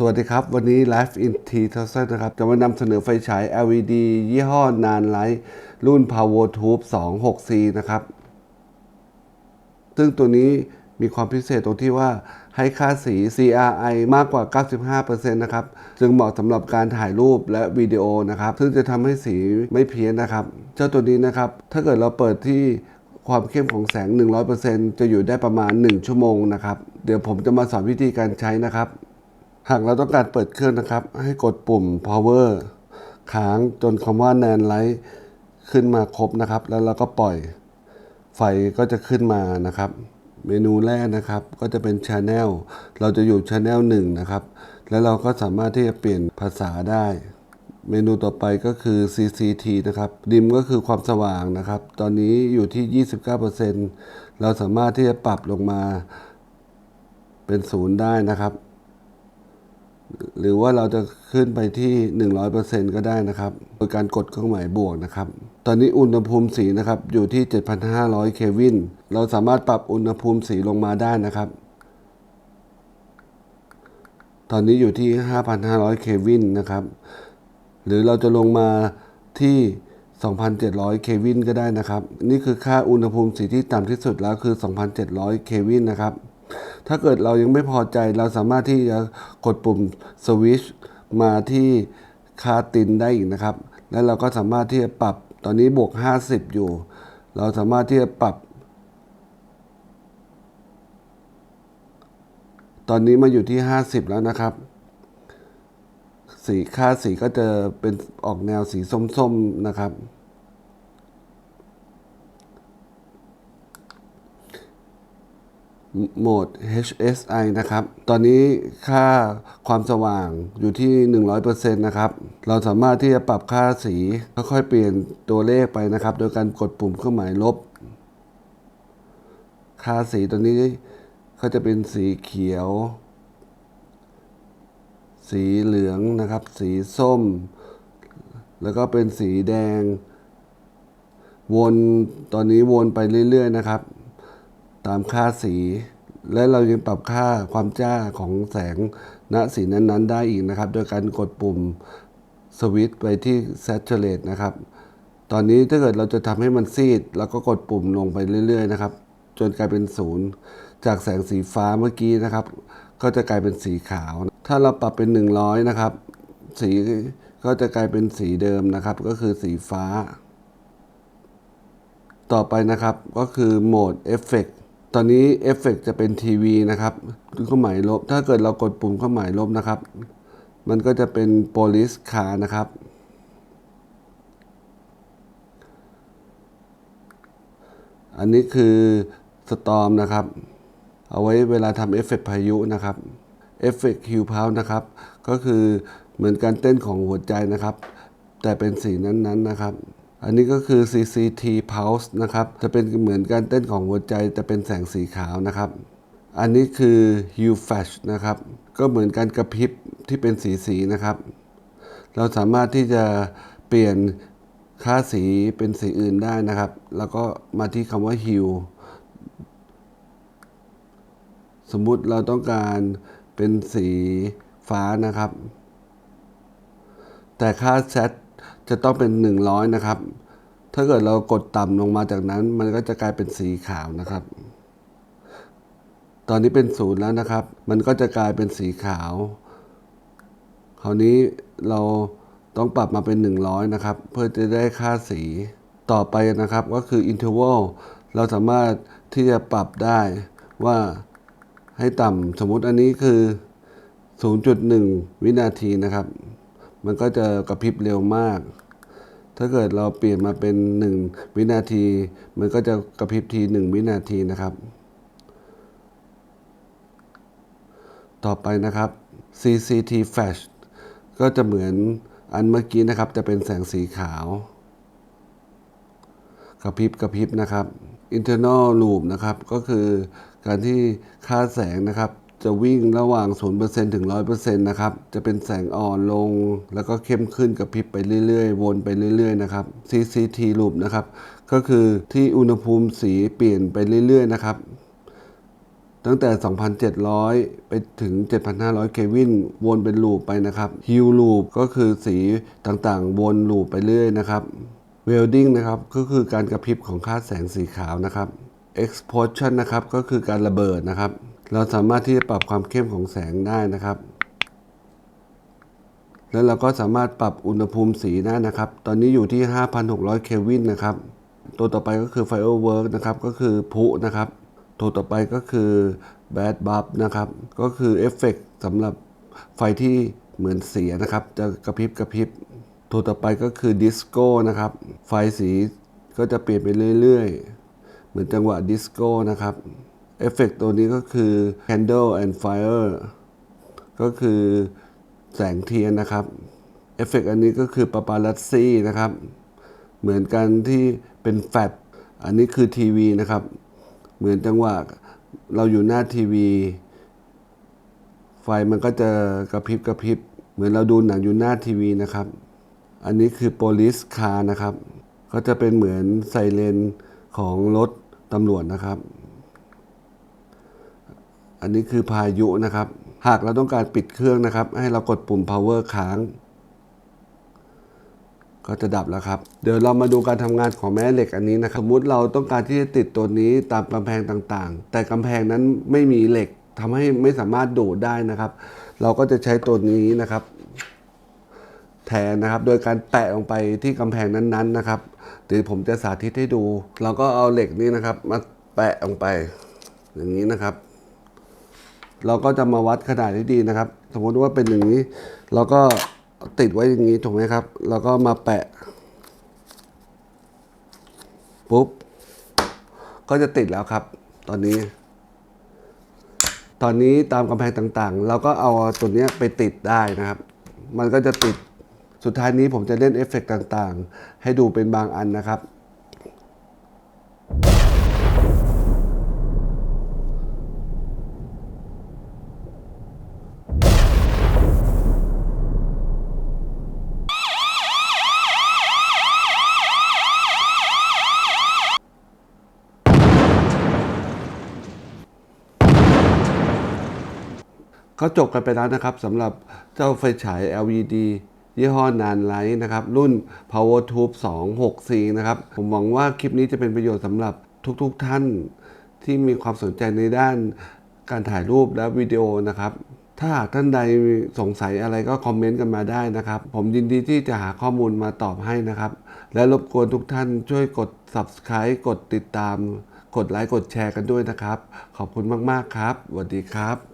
สวัสดีครับ วันนี้ Live in T ท o นะครับ จะมานำเสนอไฟฉาย LED ยี่ห้อนานไลท์รุ่น Power Tube 26C นะครับ ซึ่งตัวนี้มีความพิเศษตรงที่ว่าให้ค่าสี CRI มากกว่า 95%นะครับ จึงเหมาะสำหรับการถ่ายรูปและวิดีโอนะครับ ซึ่งจะทำให้สีไม่เพี้ยนนะครับ เจ้าตัวนี้นะครับ ถ้าเกิดเราเปิดที่ความเข้มของแสง 100%จะอยู่ได้ประมาณ 1 ชั่วโมงนะครับ เดี๋ยวผมจะมาสอนวิธีการใช้นะครับ หากเราต้องการเปิดเครื่องนะครับ ให้กดปุ่ม power ค้างจนคำว่า NAND Light ขึ้นมาครบนะครับ แล้วเราก็ปล่อยไฟก็จะขึ้นมานะครับ เมนูแรกนะครับ ก็จะเป็น Channel เราจะอยู่ Channel 1 นะครับ แล้วเราก็สามารถที่จะเปลี่ยนภาษาได้ เมนูต่อไปก็คือ CCT นะครับดิมก็คือความสว่างนะครับ ตอนนี้อยู่ที่ 29%เราสามารถที่จะปรับลงมาเป็นศูนย์ได้นะครับ หรือว่าเราจะขึ้นไปที่ 100%ก็ได้นะครับ โดยการกดเครื่องหมายบวกนะครับ ตอนนี้อุณหภูมิสีนะครับอยู่ที่ 7,500 เควิน เราสามารถปรับอุณหภูมิสีลงมาได้นะครับ ตอนนี้อยู่ที่ 5,500 เควินนะครับ หรือเราจะลงมาที่ 2,700 เควินก็ได้นะครับ นี่คือค่าอุณหภูมิสีที่ต่ำที่สุดแล้วคือ 2,700 เควินนะครับ ถ้าเกิดเรายังไม่พอใจเราสามารถที่จะกดปุ่มสวิชมาที่คาตินได้อีกนะครับ แล้วเราก็สามารถที่จะปรับตอนนี้บวก 50 อยู่ เราสามารถที่จะปรับ ตอนนี้มาอยู่ที่ 50 แล้วนะครับ สีค่าสีก็จะเป็นออกแนวสีส้มๆนะครับ โหมด HSI นะครับ ตอนนี้ค่าความสว่างอยู่ที่ 100%นะครับ เราสามารถที่จะปรับค่าสี ค่อยๆเปลี่ยนตัวเลขไปนะครับ โดยการกดปุ่มเครื่องหมายลบ ค่าสีตัวนี้ก็จะเป็นสีเขียว สีเหลืองนะครับ สีส้ม แล้วก็เป็นสีแดง วน ตอนนี้วนไปเรื่อย ๆ นะครับ ตามค่าสี และเรายังปรับค่าความจ้าของแสงณสีนั้นๆ ได้อีกนะครับ โดยการกดปุ่มสวิตไปที่ Saturate นะครับ ตอนนี้ถ้าเกิดเราจะทำให้มันซีดเราก็กดปุ่มลงไปเรื่อย ๆ นะครับ จนกลายเป็นศูนย์จากแสงสีฟ้าเมื่อกี้นะครับ ก็จะกลายเป็นสีขาว ถ้าเราปรับเป็น 100 นะครับ สีก็จะกลายเป็นสีเดิมนะครับ ก็คือสีฟ้า ต่อไปนะครับก็คือโหมดเอฟเฟก ตอนนี้เอฟเฟกจะเป็นทีวีนะครับเครื่องหมายลบ ถ้าเกิดเรากดปุ่มเครื่องหมายลบนะครับ มันก็จะเป็นโพลิสคานะครับ อันนี้คือสตอมนะครับ เอาไว้เวลาทำเอฟเฟกพายุนะครับเอฟเฟกฮิวพาวนะครับ ก็คือเหมือนการเต้นของหัวใจนะครับ แต่เป็นสีนั้นๆนนะครับ อันนี้ก็คือ CCT Pulse นะครับ จะเป็นเหมือนการเต้นของหัวใจแต่เป็นแสงสีขาวนะครับ อันนี้คือ Hue Flash นะครับ ก็เหมือนการกระพริบที่เป็นสีสีนะครับ เราสามารถที่จะเปลี่ยนค่าสีเป็นสีอื่นได้นะครับ แล้วก็มาที่คำว่า Hue สมมุติเราต้องการเป็นสีฟ้านะครับ แต่ค่าเซต จะต้องเป็น 100 นะครับ ถ้าเกิดเรากดต่ำลงมาจากนั้น มันก็จะกลายเป็นสีขาวนะครับ ตอนนี้เป็นศูนย์แล้วนะครับ มันก็จะกลายเป็นสีขาว คราวนี้เราต้องปรับมาเป็น 100 นะครับ เพื่อจะได้ค่าสีต่อไปนะครับ ก็คือ interval เราสามารถที่จะปรับได้ว่าให้ต่ำสมมุติอันนี้คือ 0.1 วินาทีนะครับ มันก็จะกระพริบเร็วมาก ถ้าเกิดเราเปลี่ยนมาเป็น 1 วินาที มันก็จะกระพริบที 1 วินาทีนะครับ ต่อไปนะครับ CCT Flash ก็จะเหมือนอันเมื่อกี้นะครับจะเป็นแสงสีขาว กระพริบกระพริบนะครับ internal loop นะครับ ก็คือการที่ค่าแสงนะครับ จะวิ่งระหว่าง 0%ถึง 100%นะครับ จะเป็นแสงอ่อนลง แล้วก็เข้มขึ้นกระพริบไปเรื่อยๆ วนไปเรื่อยๆ นะครับ CCT loop นะครับ ก็คือที่อุณหภูมิสีเปลี่ยนไปเรื่อยๆ นะครับ ตั้งแต่ 2,700 ไปถึง 7,500 เควิน วนเป็นลูปไปนะครับ ฮิลลูปก็คือสีต่างๆ วนลูปไปเรื่อยนะครับ เวลดิ้งนะครับ ก็คือการกระพริบของค่าแสงสีขาวนะครับ explosion นะครับ ก็คือการระเบิดนะครับ เราสามารถที่จะปรับความเข้มของแสงได้นะครับ แล้วเราก็สามารถปรับอุณหภูมิสีได้นะครับ ตอนนี้อยู่ที่ 5,600 เคลวินนะครับ ตัวต่อไปก็คือ Firework นะครับ ก็คือพุนะครับ ตัวต่อไปก็คือ Bad Bulb นะครับ ก็คือเอฟเฟกต์สำหรับไฟที่เหมือนเสียนะครับ จะกระพริบกระพริบ ตัวต่อไปก็คือดิสโก้นะครับ ไฟสีก็จะเปลี่ยนไปเรื่อยๆ เหมือนจังหวะดิสโก้นะครับ เอฟเฟกต์ตัวนี้ก็คือ Candle and Fire ก็คือแสงเทียนนะครับ เอฟเฟกต์อันนี้ก็คือปาปาลัสซี่นะครับ เหมือนกันที่เป็นแฟลชอันนี้คือทีวีนะครับ เหมือนจังหวะเราอยู่หน้าทีวี ไฟมันก็จะกระพริบกระพริบ เหมือนเราดูหนังอยู่หน้าทีวีนะครับ อันนี้คือ police car นะครับ ก็จะเป็นเหมือนไซเรนของรถตำรวจนะครับ อันนี้คือพายุนะครับ หากเราต้องการปิดเครื่องนะครับ ให้เรากดปุ่ม power ค้าง ก็จะดับแล้วครับ เดี๋ยวเรามาดูการทำงานของแม่เหล็กอันนี้นะครับสมมติเราต้องการที่จะติดตัวนี้ตามกำแพงต่างๆ แต่กำแพงนั้นไม่มีเหล็กทำให้ไม่สามารถดูดได้นะครับ เราก็จะใช้ตัวนี้นะครับ แทนนะครับ โดยการแปะลงไปที่กำแพงนั้นๆนะครับเดี๋ยวผมจะสาธิตให้ดู เราก็เอาเหล็กนี้นะครับ มาแปะลงไป อย่างนี้นะครับ เราก็จะมาวัดขนาดที่ดีนะครับ สมมติว่าเป็นอย่างนี้ เราก็ติดไว้อย่างนี้ถูกไหมครับเราก็มาแปะ ปุ๊บ ก็จะติดแล้วครับ ตอนนี้ ตอนนี้ตามกำแพงต่างๆ เราก็เอาตัวนี้ไปติดได้นะครับ มันก็จะติด สุดท้ายนี้ผมจะเล่นเอฟเฟกต์ต่างๆ ให้ดูเป็นบางอันนะครับ ก็จบกันไปแล้วนะครับสำหรับเจ้าไฟฉาย LED ยี่ห้อนานไลท์นะครับ รุ่น Power Tube 26C นะครับ ผมหวังว่าคลิปนี้จะเป็นประโยชน์สำหรับทุกๆทท่านที่มีความสนใจในด้านการถ่ายรูปและวิดีโอนะครับ ถ้าหากท่านใดสงสัยอะไรก็คอมเมนต์กันมาได้นะครับ ผมยินดีที่จะหาข้อมูลมาตอบให้นะครับ และรบกวนทุกท่านช่วยกด Subscribe กดติดตาม กดไลค์กดแชร์กันด้วยนะครับ ขอบคุณมากๆครับสวัสดีครับ